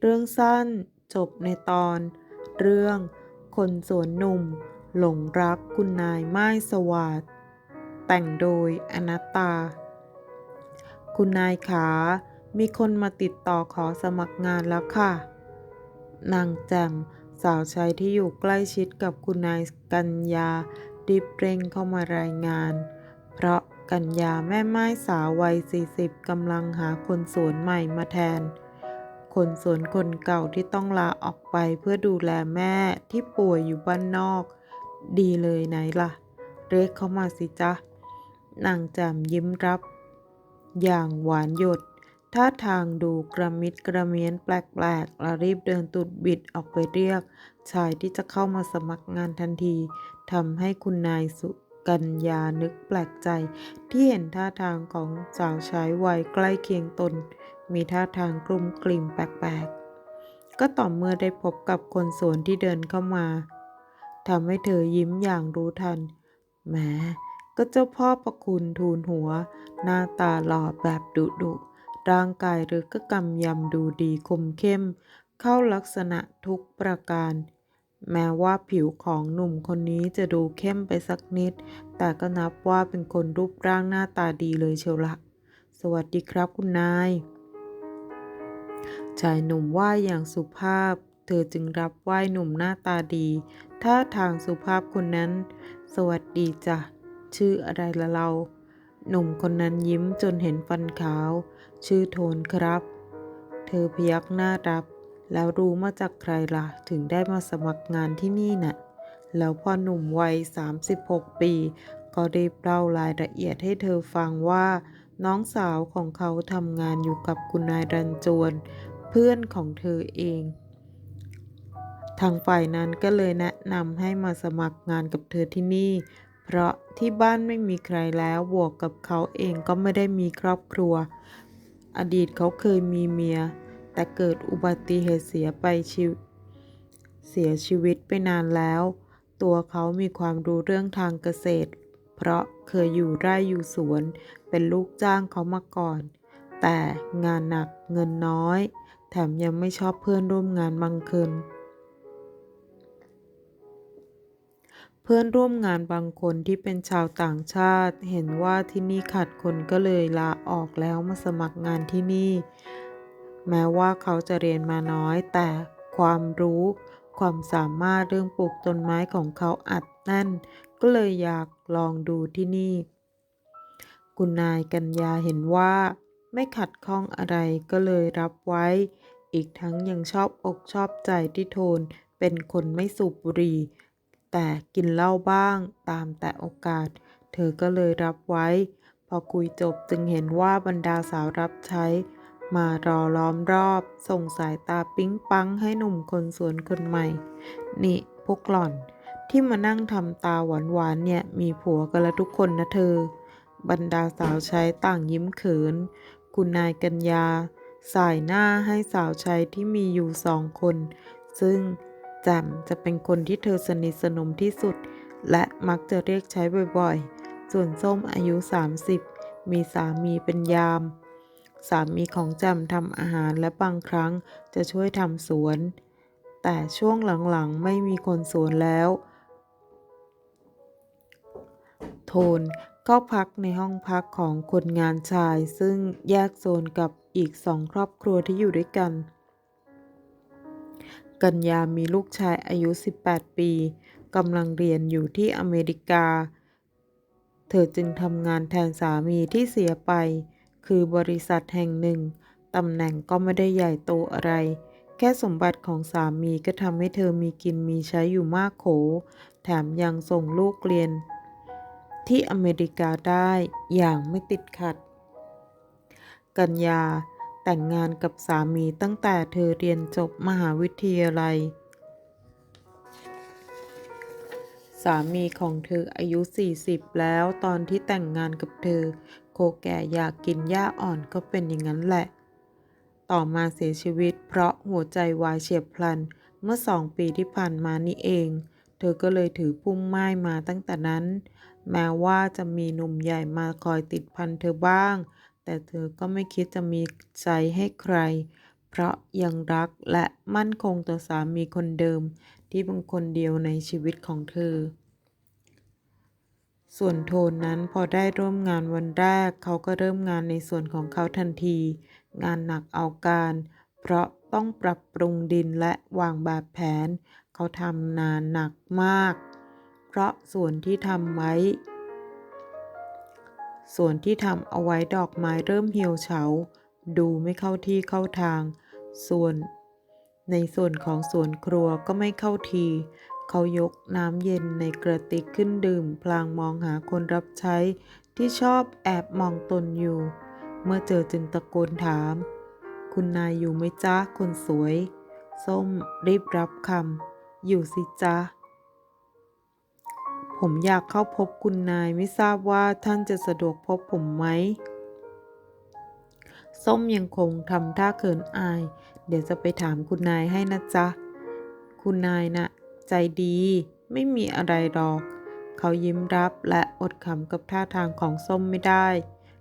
เรื่องสั้นจบในตอน เรื่อง คนสวนหนุ่ม หลงรักคุณนายไม้สวัสดแต่งโดยอนัตตา คุณนายขา มีคนมาติดต่อขอสมัครงานแล้วค่ะ นางแจ่มสาวใช้ที่อยู่ใกล้ชิดกับคุณนายกัญญารีบเร่งเข้ามารายงาน เพราะกัญญาแม่ไม้สาววัย 40กำลังหาคนสวนใหม่มาแทน คนสวนคนเก่าที่ต้องลาออกไปเพื่อดูแลแม่ที่ป่วยอยู่บ้านนอก ดีเลยไหนล่ะ เรียกเข้ามาสิจ๊ะนางแจ่มยิ้มรับ อย่างหวานหยดท่าทางดูกระมิดกระเมียนแปลกๆและรีบเดินตุดบิดออกไปเรียก ชายที่จะเข้ามาสมัครงานทันทีทำให้คุณนายสุกัญญานึกแปลกใจ ที่เห็นท่าทางของสาวใช้วัยใกล้เคียงตน มีท่าทางกลุ่มกลิ่มแปลกๆ ก็ต่อเมื่อได้พบกับคนสวนที่เดินเข้ามาทำให้เธอยิ้มอย่างรู้ทันแหมก็เจ้าพ่อประคุณทูลหัว หน้าตาหล่อแบบดุดุร่างกายหรือก็กำยำดูดีคมเข้ม เข้าลักษณะทุกประการ แม้ว่าผิวของหนุ่มคนนี้จะดูเข้มไปสักนิด แต่ก็นับว่าเป็นคนรูปร่างหน้าตาดีเลยเชียวละ สวัสดีครับคุณนาย ชายหนุ่มไหว้อย่างสุภาพ เธอจึงรับไหว้หนุ่มหน้าตาดีท่าทางสุภาพคนนั้น สวัสดีจ้ะ ชื่ออะไรละเรา หนุ่มคนนั้นยิ้มจนเห็นฟันขาว ชื่อโทนครับ เธอพยักหน้ารับ แล้วรู้มาจากใครล่ะ ถึงได้มาสมัครงานที่นี่น่ะ แล้วพอหนุ่มวัย 36 ปี ก็ได้เล่ารายละเอียดให้เธอฟังว่าน้องสาวของเขาทำงานอยู่กับคุณนายรันจวน เพื่อนของเธอเอง ทางฝ่ายนั้นก็เลยแนะนำให้มาสมัครงานกับเธอที่นี่ เพราะที่บ้านไม่มีใครแล้วบวกกับเขาเองก็ไม่ได้มีครอบครัว อดีตเขาเคยมีเมีย แต่เกิดอุบัติเหตุเสียไปชีวเสียชีวิตไปนานแล้ว ตัวเขามีความรู้เรื่องทางเกษตร เพราะเคยอยู่ไร่อยู่สวน เป็นลูกจ้างเขามาก่อน แต่งานหนักเงินน้อย แถมยังไม่ชอบเพื่อนร่วมงานบางคน เพื่อนร่วมงานบางคนที่เป็นชาวต่างชาติ เห็นว่าที่นี่ขาดคนก็เลยลาออกแล้วมาสมัครงานที่นี่ แม้ว่าเขาจะเรียนมาน้อย แต่ความรู้ความสามารถเรื่องปลูกต้นไม้ของเขาอัดแน่น ก็เลยอยากลองดูที่นี่ คุณนายกัญญาเห็นว่าไม่ขัดข้องอะไรก็เลยรับไว้ อีกทั้งยังชอบอกชอบใจที่โทนเป็นคนไม่สูบบุหรี่ แต่กินเหล้าบ้างตามแต่โอกาส เธอก็เลยรับไว้ พอคุยจบจึงเห็นว่าบรรดาสาวรับใช้ มารอล้อมรอบ ส่งสายตาปิ๊งปังให้หนุ่มคนสวนคนใหม่ นี่พวกหล่อน ที่มานั่งทำตาหวานๆเนี่ยมีผัวกันล้วทุกคนนะเธอ บรรดาสาวใช้ต่างยิ้มเขิน คุณนายกัญญา สายหน้าให้สาวใช้ที่มีอยู่สองคน ซึ่งแจ่มจะเป็นคนที่เธอสนิทสนมที่สุด และมักจะเรียกใช้บ่อยๆ ส่วนส้มอายุ 30 มีสามีเป็นยาม สามีของแจ่มทำอาหารและบางครั้งจะช่วยทำสวน แต่ช่วงหลังๆไม่มีคนสวนแล้ว โทนเข้าพักในห้องพักของคนงานชายซึ่งแยกโซนกับ อีกสองครอบครัวที่อยู่ด้วยกัน กัญญามีลูกชายอายุ 18 ปีกำลังเรียนอยู่ที่อเมริกา เธอจึงทำงานแทนสามีที่เสียไป คือบริษัทแห่งหนึ่งตำแหน่งก็ไม่ได้ใหญ่โตอะไร แค่สมบัติของสามีก็ทำให้เธอมีกินมีใช้อยู่มากโข แถมยังส่งลูกเรียน ที่อเมริกาได้อย่างไม่ติดขัด กัญญา แต่งงานกับสามีตั้งแต่เธอเรียนจบมหาวิทยาลัย สามีของเธออายุ 40 แล้วตอนที่แต่งงานกับเธอ โคแก่อยากกินหญ้าอ่อนก็เป็นอย่างนั้นแหละ ต่อมาเสียชีวิตเพราะหัวใจวายเฉียบพลันเมื่อสองปีที่ผ่านมานี่เอง เธอก็เลยถือพุ่มไม้มาตั้งแต่นั้น แม้ว่าจะมีหนุ่มใหญ่มาคอยติดพันเธอบ้าง แต่เธอก็ไม่คิดจะมีใจให้ใคร เพราะยังรักและมั่นคงต่อสามีคนเดิมที่เป็นคนเดียวในชีวิตของเธอ ส่วนโทนนั้นพอได้ร่วมงานวันแรก เขาก็เริ่มงานในส่วนของเขาทันที งานหนักเอาการ เพราะต้องปรับปรุงดินและวางแบบแผน เขาทำนานหนักมาก เพราะส่วนที่ทำไว้ ส่วนที่ทำเอาไว้ดอกไม้เริ่มเหี่ยวเฉา ดูไม่เข้าที่เข้าทาง ส่วน ในส่วนของสวนครัวก็ไม่เข้าที เขายกน้ำเย็นในกระติกขึ้นดื่ม พลางมองหาคนรับใช้ที่ชอบแอบมองตนอยู่ เมื่อเจอจึงตะโกนถาม คุณนายอยู่ไหมจ๊ะ คนสวย ส้มรีบรับคำอยู่สิจ๊ะ ผมอยากเข้าพบคุณนายไม่ทราบว่าท่านจะสะดวกพบผมไหม ส้มยังคงทำท่าเขินอาย เดี๋ยวจะไปถามคุณนายให้นะจ๊ะ คุณนายนะใจดีไม่มีอะไรหรอก เขายิ้มรับและอดขำกับท่าทางของส้มไม่ได้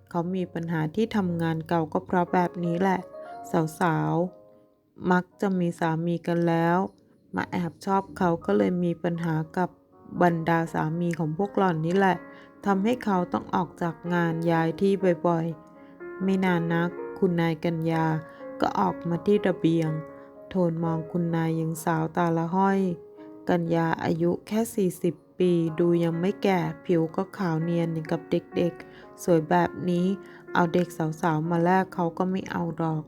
เขามีปัญหาที่ทำงานเก่าก็เพราะแบบนี้แหละ สาวๆ มักจะมีสามีกันแล้ว มาแอบชอบเขาก็เลยมีปัญหากับ บรรดาสามีของพวกหล่อนนี่แหละทำให้เขาต้องออกจากงานย้ายที่บ่อยๆ ไม่นานนัก คุณนายกัญญาก็ออกมาที่ระเบียง โทนมองคุณนายยังสาวตาละห้อย กัญญาอายุแค่ 40 ปีดูยังไม่แก่ผิวก็ขาวเนียนอย่างกับเด็กๆ สวยแบบนี้เอาเด็กสาวๆ มาแลกเขาก็ไม่เอาหรอก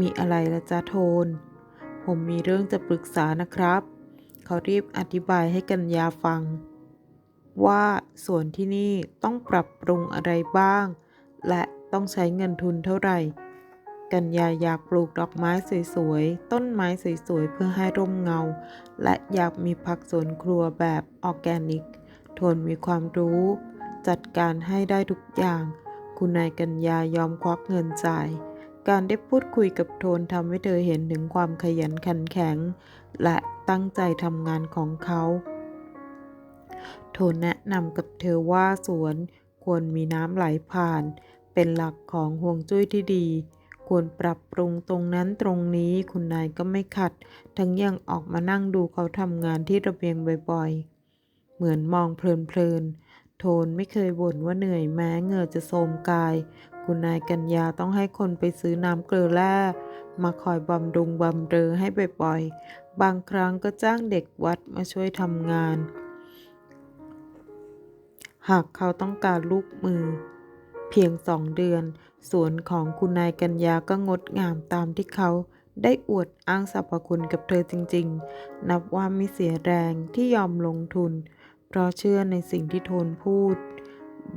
มีอะไรละจ๊ะโทน ผมมีเรื่องจะปรึกษานะครับ เขารีบอธิบายให้กัญญาฟัง ว่าส่วนที่นี่ต้องปรับปรุงอะไรบ้าง และต้องใช้เงินทุนเท่าไหร่ กัญญาอยากปลูกดอกไม้สวยๆ ต้นไม้สวยๆ เพื่อให้ร่มเงา และอยากมีผักสวนครัวแบบออร์แกนิกโทนมีความรู้ จัดการให้ได้ทุกอย่าง คุณนายกัญญายอมควักเงินจ่ายการได้พูดคุยกับโทนทำให้เธอเห็นถึงความขยันขันแข็ง และ ตั้งใจทำงานของเขาโทนแนะนำกับเธอว่าสวนควรมีน้ำไหลผ่าน เป็นหลักของห่วงจุ้ยที่ดี ควรปรับปรุงตรงนั้นตรงนี้คุณนายก็ไม่ขัด ทั้งยังออกมานั่งดูเขาทำงานที่ระเบียงบ่อยๆ เหมือนมองเพลินๆ โทนไม่เคยบ่นว่าเหนื่อยแม้เหงื่อจะโทมกาย คุณนายกัญญาต้องให้คนไปซื้อน้ำเกลือแร่มาคอยบำรุงบำเรอให้บ่อยๆ บางครั้งก็จ้างเด็กวัดมาช่วยทำงาน หากเขาต้องการลูกมือ เพียงสองเดือน สวนของคุณนายกัญญาก็งดงามตามที่เขาได้อวดอ้างสรรพคุณกับเธอจริงๆ นับว่าไม่เสียแรงที่ยอมลงทุน เพราะเชื่อในสิ่งที่โทนพูด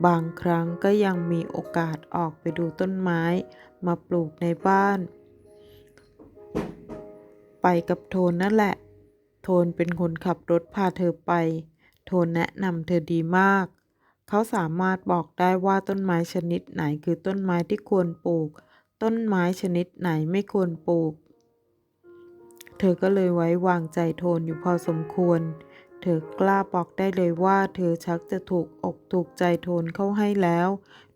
บางครั้งก็ยังมีโอกาสออกไปดูต้นไม้ มาปลูกในบ้าน ไปกับโทนนั่นแหละ โทนเป็นคนขับรถพาเธอไป โทนแนะนำเธอดีมาก เขาสามารถบอกได้ว่าต้นไม้ชนิดไหนคือต้นไม้ที่ควรปลูก ต้นไม้ชนิดไหนไม่ควรปลูก เธอก็เลยไว้วางใจโทนอยู่พอสมควร เธอกล้าบอกได้เลยว่า เธอชักจะถูกอกถูกใจโทนเข้าให้แล้ว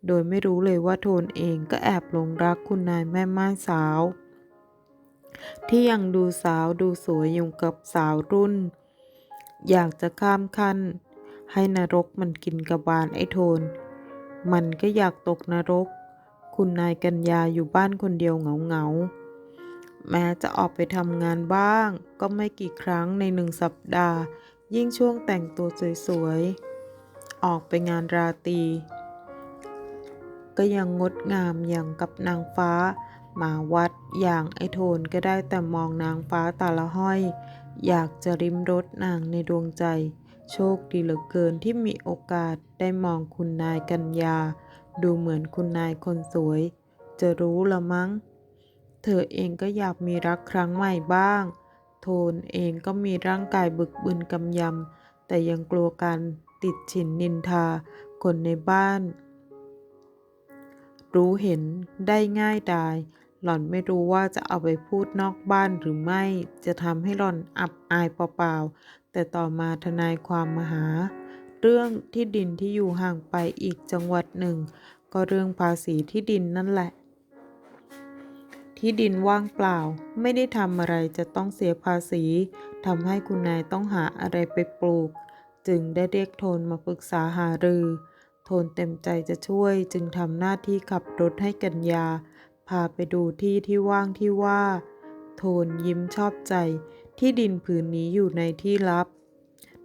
โดยไม่รู้เลยว่าโทนเองก็แอบหลงรักคุณนายแม่ไม้สาว ที่ยังดูสาวดูสวยอยู่กับสาวรุ่น อยากจะข้ามขั้น ให้นรกมันกินกระบาลไอ้โทน มันก็อยากตกนรก คุณนายกัญญาอยู่บ้านคนเดียวเหงาๆแม้จะออกไปทำงานบ้าง ก็ไม่กี่ครั้งในหนึ่งสัปดาห์ ยิ่งช่วงแต่งตัวสวยๆ ออกไปงานราตรีก็ยังงดงามอย่างกับนางฟ้า มาวัดอย่างไอโทนก็ได้แต่มองนางฟ้าตาละห้อย อยากจะริมรถนางในดวงใจ โชคดีเหลือเกินที่มีโอกาสได้มองคุณนายกัญญา ดูเหมือนคุณนายคนสวย จะรู้ละมั้ง เธอเองก็อยากมีรักครั้งใหม่บ้าง โทนเองก็มีร่างกายบึกบึนกำยำ แต่ยังกลัวการติดฉินนินทา คนในบ้าน รู้เห็นได้ง่ายดาย หล่อนไม่รู้ว่าจะเอาไปพูดนอกบ้านหรือไม่ จะทำให้หล่อนอับอายเปล่าๆ แต่ต่อมาทนายความมาหา เรื่องที่ดินที่อยู่ห่างไปอีกจังหวัดหนึ่ง ก็เรื่องภาษีที่ดินนั่นแหละ ที่ดินว่างเปล่า ไม่ได้ทำอะไรจะต้องเสียภาษีทำให้คุณนายต้องหาอะไรไปปลูก จึงได้เรียกโทนมาปรึกษาหารือ โทนเต็มใจจะช่วยจึงทำหน้าที่ขับรถให้กัญญา พาไปดูที่ที่ว่างที่ว่า โทนยิ้มชอบใจ ที่ดินผืนนี้อยู่ในที่ลับ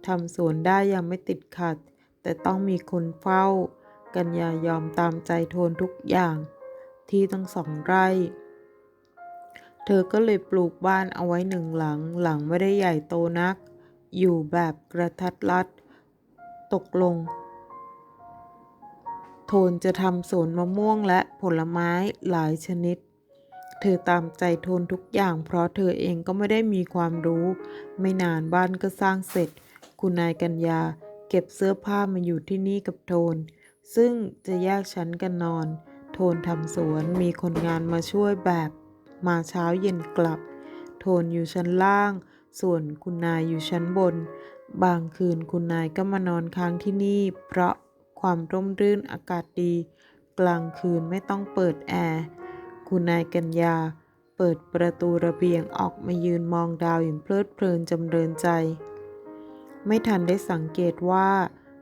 ทำสวนได้ยังไม่ติดขัด แต่ต้องมีคนเฝ้า กัญญายอมตามใจโทนทุกอย่าง ที่ตั้งสองไร่ เธอก็เลยปลูกบ้านเอาไว้หนึ่งหลัง หลังไม่ได้ใหญ่โตนัก อยู่แบบกระทัดรัด ตกลง โทนจะทำสวนมะม่วงและผลไม้หลายชนิด เธอตามใจโทนทุกอย่างเพราะเธอเองก็ไม่ได้มีความรู้ ไม่นานบ้านก็สร้างเสร็จ คุณนายกัญญาเก็บเสื้อผ้ามาอยู่ที่นี่กับโทน ซึ่งจะแยกชั้นกันนอน โทนทำสวนมีคนงานมาช่วยแบบ มาเช้าเย็นกลับ โทนอยู่ชั้นล่าง ส่วนคุณนายอยู่ชั้นบน บางคืนคุณนายก็มานอนค้างที่นี่ เพราะ ความร่มรื่นอากาศดี กลางคืนไม่ต้องเปิดแอร์ คุณนายกัญญา เปิดประตูระเบียงออกมายืนมองดาวอย่างเพลิดเพลินจำเริญใจ ไม่ทันได้สังเกตว่า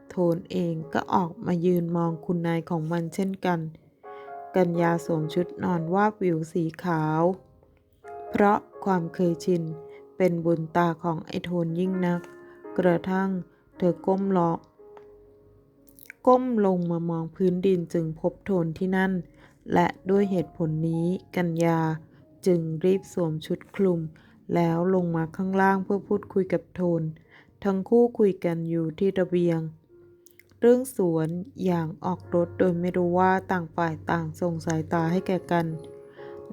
โทนเองก็ออกมายืนมองคุณนายของมันเช่นกัน กัญญาสวมชุดนอนวาบวิวสีขาว เพราะความเคยชินเป็นบุญตาของไอโทนยิ่งนัก กระทั่งเธอก้มลง ก้มลงมามองพื้นดินจึงพบโทนที่นั่น และด้วยเหตุผลนี้กัญญาจึงรีบสวมชุดคลุม แล้วลงมาข้างล่างเพื่อพูดคุยกับโทน ทั้งคู่คุยกันอยู่ที่ระเบียง เรื่องสวนอย่างออกรถโดยไม่รู้ว่าต่างฝ่ายต่างส่งสายตาให้แก่กัน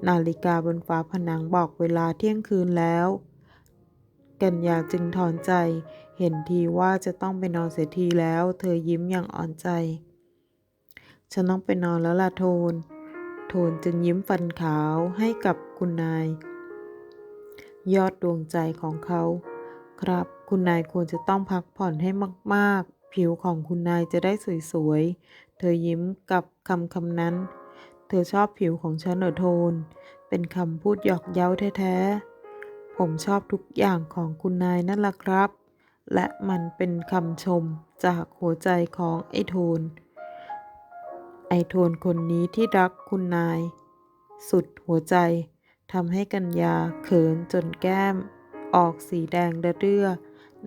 นาฬิกาบนฝาผนังบอกเวลาเที่ยงคืนแล้ว กัญญาจึงถอนใจ เห็นทีว่าจะต้องไปนอนเสียทีแล้ว เธอยิ้มอย่างอ่อนใจ ฉันต้องไปนอนแล้วล่ะโทน โทนจึงยิ้มฟันขาวให้กับคุณนาย ยอดดวงใจของเขา ครับคุณนายควรจะต้องพักผ่อนให้มากๆ ผิวของคุณนายจะได้สวยๆ เธอยิ้มกับคำคำนั้น เธอชอบผิวของฉันเหรอโทน เป็นคำพูดหยอกเย้าแท้ๆ ผมชอบทุกอย่างของคุณนายนั่นล่ะครับ และมันเป็นคำชมจากหัวใจของไอโทน ไอโทนคนนี้ที่รักคุณนาย สุดหัวใจทำให้กัญญาเขินจนแก้ม ออกสีแดงระเรื่อ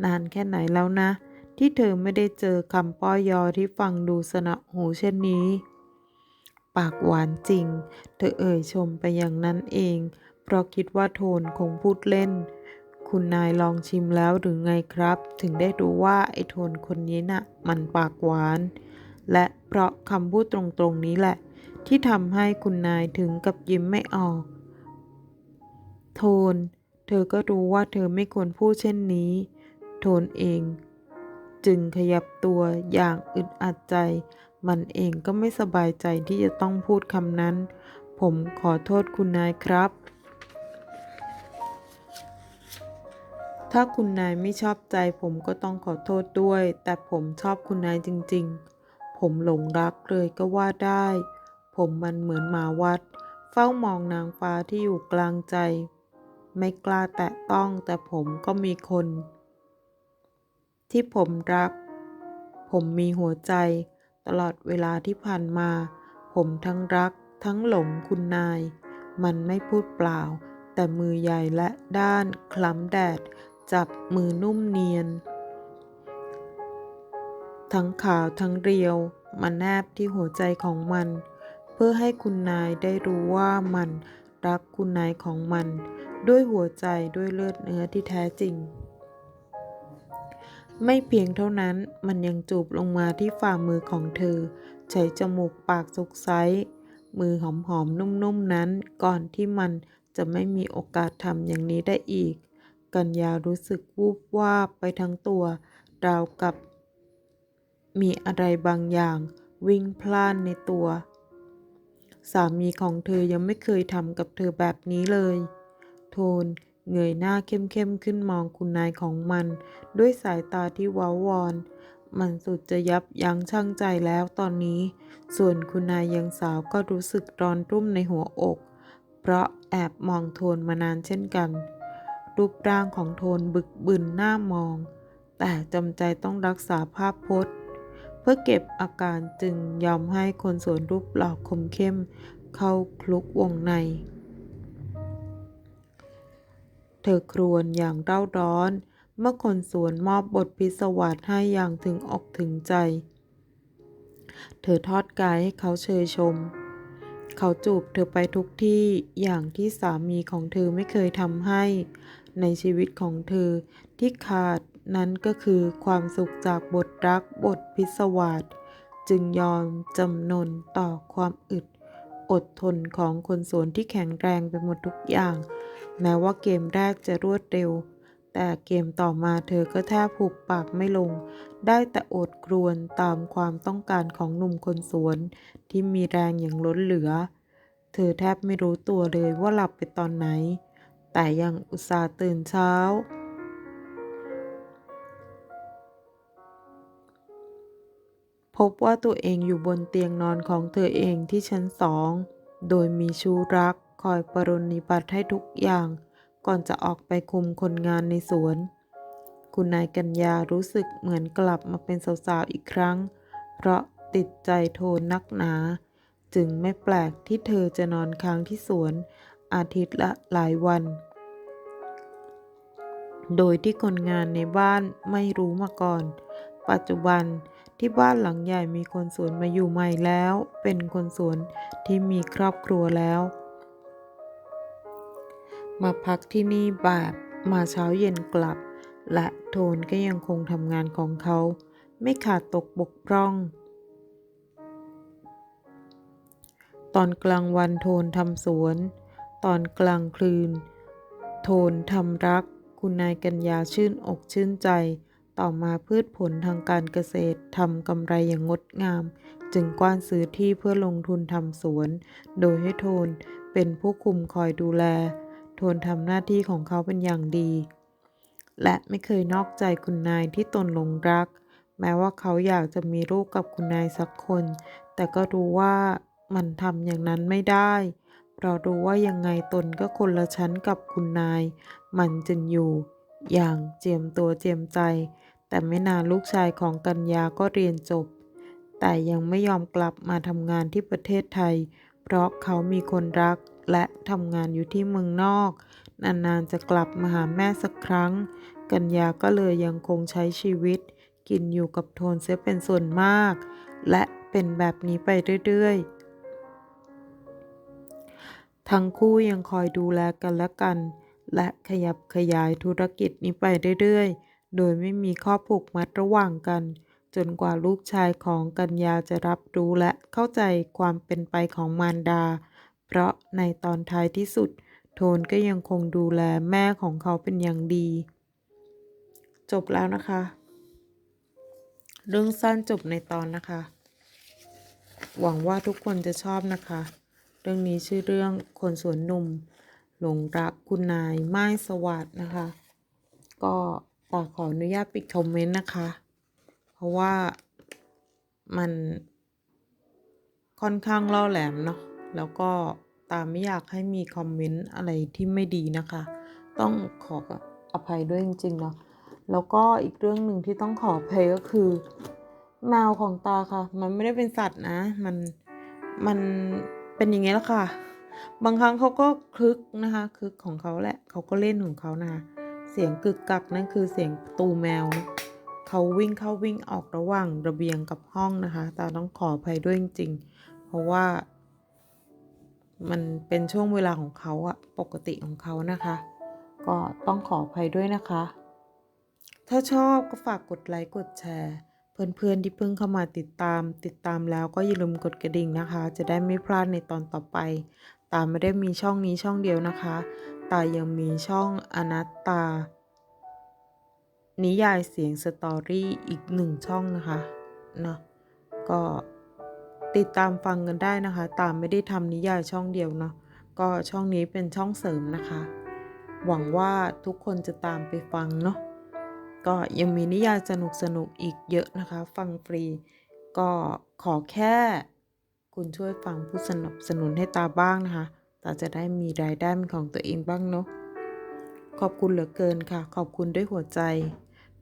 นานแค่ไหนแล้วนะ ที่เธอไม่ได้เจอคำป้อยยอที่ฟังดูสนะหูเช่นนี้ ปากหวานจริง เธอเอ่ยชมไปอย่างนั้นเอง เพราะคิดว่าโทนคงพูดเล่น คุณนายลองชิมแล้วหรือไงครับ ถึงได้รู้ว่าไอ้โทนคนนี้น่ะ มันปากหวาน และเพราะคำพูดตรงๆนี้แหละ ที่ทำให้คุณนายถึงกับยิ้มไม่ออก โทน เธอก็รู้ว่าเธอไม่ควรพูดเช่นนี้ โทนเอง จึงขยับตัวอย่างอึดอัดใจ มันเองก็ไม่สบายใจที่จะต้องพูดคำนั้น ผมขอโทษคุณนายครับ ถ้าคุณนายไม่ชอบใจผมก็ต้องขอโทษด้วย แต่ผมชอบคุณนายจริงๆ ผมหลงรักเลยก็ว่าได้ ผมมันเหมือนหมาวัด เฝ้ามองนางฟ้าที่อยู่กลางใจ ไม่กล้าแตะต้องแต่ผมก็มีคน ที่ผมรัก ผมมีหัวใจ ตลอดเวลาที่ผ่านมา ผมทั้งรัก ทั้งหลงคุณนาย มันไม่พูดเปล่า แต่มือใหญ่และด้านคล้ำแดด จับมือนุ่มเนียน ทั้งขาวทั้งเรียวมันแนบที่หัวใจของมัน เพื่อให้คุณนายได้รู้ว่ามันรักคุณนายของมัน ด้วยหัวใจด้วยเลือดเนื้อที่แท้จริง ไม่เพียงเท่านั้นมันยังจูบลงมาที่ฝ่ามือของเธอ ใช้จมูกปากซุกไซมือหอมๆนุ่มๆนั้นก่อนที่มันจะไม่มีโอกาสทำอย่างนี้ได้อีก กัญญารู้สึกวูบวาบไปทั้งตัว ราวกับ มีอะไรบางอย่างวิ่งพล่านในตัว สามีของเธอยังไม่เคยทำกับเธอแบบนี้เลย โทนเงยหน้าเข้มๆขึ้นมองคุณนายของมัน ด้วยสายตาที่ว้าวอน มันสุดจะยับยั้งชั่งใจแล้วตอนนี้ ส่วนคุณนายยังสาวก็รู้สึกร้อนรุ่มในหัวอก เพราะแอบมองโทนมานานเช่นกัน รูปร่างของโทนบึกบึนหน้ามอง แต่จำใจต้องรักษาภาพพจน์ เพื่อเก็บอาการจึงยอมให้คนสวนรูปหล่อคมเข้ม เข้าคลุกวงใน เธอครวญอย่างเร่าร้อน เมื่อคนสวนมอบบทพิศวาสให้อย่างถึงอกถึงใจ เธอทอดกายให้เขาเชยชมเขาจูบเธอไปทุกที่อย่างที่สามีของเธอไม่เคยทำให้ ในชีวิตของเธอ ที่ขาดนั้นก็คือความสุขจากบทรักบทพิศวาสจึงยอมจำนนต่อความอึด อดทนของคนสวนที่แข็งแรงไปหมดทุกอย่าง แม้ว่าเกมแรกจะรวดเร็ว แต่เกมต่อมาเธอก็แทบผูกปากไม่ลง ได้แต่อดครวญตามความต้องการของหนุ่มคนสวน ที่มีแรงอย่างล้นเหลือ เธอแทบไม่รู้ตัวเลยว่าหลับไปตอนไหน แต่ยังอุตส่าห์ตื่นเช้า พบว่าตัวเองอยู่บนเตียงนอนของเธอเองที่ชั้นสอง โดยมีชูรักคอยปรนนิบัติให้ทุกอย่าง ก่อนจะออกไปคุมคนงานในสวน คุณนายกัญญารู้สึกเหมือนกลับมาเป็นสาวๆอีกครั้ง เพราะติดใจโทนนักหนา จึงไม่แปลกที่เธอจะนอนค้างที่สวน อาทิตย์ละหลายวัน โดยที่คนงานในบ้านไม่รู้มาก่อน ปัจจุบันที่บ้านหลังใหญ่มีคนสวนมาอยู่ใหม่แล้ว เป็นคนสวนที่มีครอบครัวแล้ว มาพักที่นี่แบบมาเช้าเย็นกลับ และโทนก็ยังคงทำงานของเขา ไม่ขาดตกบกพร่อง ตอนกลางวันโทนทำสวน ตอนกลางคืน โทนทำรัก คุณนายกัญญาชื่นอกชื่นใจ ต่อมาพืชผลทางการเกษตรทำกำไรอย่างงดงาม จึงกว้านซื้อที่เพื่อลงทุนทำสวน โดยให้โทนเป็นผู้คุมคอยดูแล โทนทำหน้าที่ของเขาเป็นอย่างดี และไม่เคยนอกใจคุณนายที่ตนหลงรัก แม้ว่าเขาอยากจะมีลูกกับคุณนายสักคน แต่ก็รู้ว่ามันทำอย่างนั้นไม่ได้ เรารู้ว่ายังไงตนก็คนละชั้นกับคุณนาย มันจึงอยู่ อย่างเจียมตัวเจียมใจ แต่ไม่นานลูกชายของกัญญาก็เรียนจบ แต่ยังไม่ยอมกลับมาทำงานที่ประเทศไทย เพราะเขามีคนรักและทำงานอยู่ที่เมืองนอก นานๆจะกลับมาหาแม่สักครั้ง กัญญาก็เลยยังคงใช้ชีวิต กินอยู่กับโทนเสียเป็นส่วนมาก และเป็นแบบนี้ไปเรื่อยๆ ทั้งคู่ยังคอยดูแลกันและกัน และขยับขยายธุรกิจนี้ไปเรื่อยๆ โดยไม่มีข้อผูกมัดระหว่างกัน จนกว่าลูกชายของกัญญาจะรับรู้และเข้าใจความเป็นไปของมารดา เพราะในตอนท้ายที่สุด โทนก็ยังคงดูแลแม่ของเขาเป็นอย่างดี จบแล้วนะคะ เรื่องสั้นจบในตอนนะคะ หวังว่าทุกคนจะชอบนะคะ เรื่องนี้ชื่อเรื่องคนสวนหนุ่มหลงรักคุณนายไม้สวัสดนะคะ ก็ตาขออนุญาตปิดคอมเมนต์นะคะ เพราะว่ามันค่อนข้างล่อแหลมเนาะแล้วก็ตาไม่อยากให้มีคอมเมนต์อะไรที่ไม่ดีนะคะ ต้องขออภัยด้วยจริงๆเนาะแล้วก็อีกเรื่องหนึ่งที่ต้องขออภัยก็คือแมวของตาค่ะ มันไม่ได้เป็นสัตว์นะ มันมัน เป็นอย่างนี้แหละค่ะ บางครั้งเขาก็คลึกนะคะคลึกของเขาแหละเขาก็เล่นของเขานะะเสียงกึกกักนั่นคือเสียงตูแมวนะเขาวิ่งเข้าวิ่งออกระหว่างระเบียงกับห้องนะคะตาต้องขออภัยด้วยจริงๆ เพราะว่า มันเป็นช่วงเวลาของเขาอะปกติของเขานะคะ ก็ต้องขออภัยด้วยนะคะ ถ้าชอบก็ฝากกดไลค์กดแชร์ เพื่อนๆที่เพิ่งเข้ามาติดตาม ติดตามแล้วก็อย่าลืมกดกระดิ่งนะคะ จะได้ไม่พลาดในตอนต่อไป ตาไม่ได้มีช่องนี้ช่องเดียวนะคะ ตายังมีช่องอนัตตา นิยายเสียงสตอรี่อีกหนึ่งช่องนะคะเนาะก็ติดตามฟังกันได้นะคะ ตามไม่ได้ทำนิยายช่องเดียวเนาะก็ช่องนี้เป็นช่องเสริมนะคะ หวังว่าทุกคนจะตามไปฟังเนาะ ก็ยังมีนิยายสนุกสนุกๆอีกเยอะนะคะ ฟังฟรี ก็ขอแค่คุณช่วยฟังผู้สนับสนุนให้ตาบ้างนะคะเราจะได้มีรายได้เป็นของตัวเองบ้างเนาะ ขอบคุณเหลือเกินค่ะ ขอบคุณด้วยหัวใจ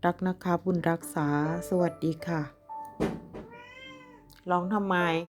รักนะคะบุญรักษา สวัสดีค่ะ ร้องทำไม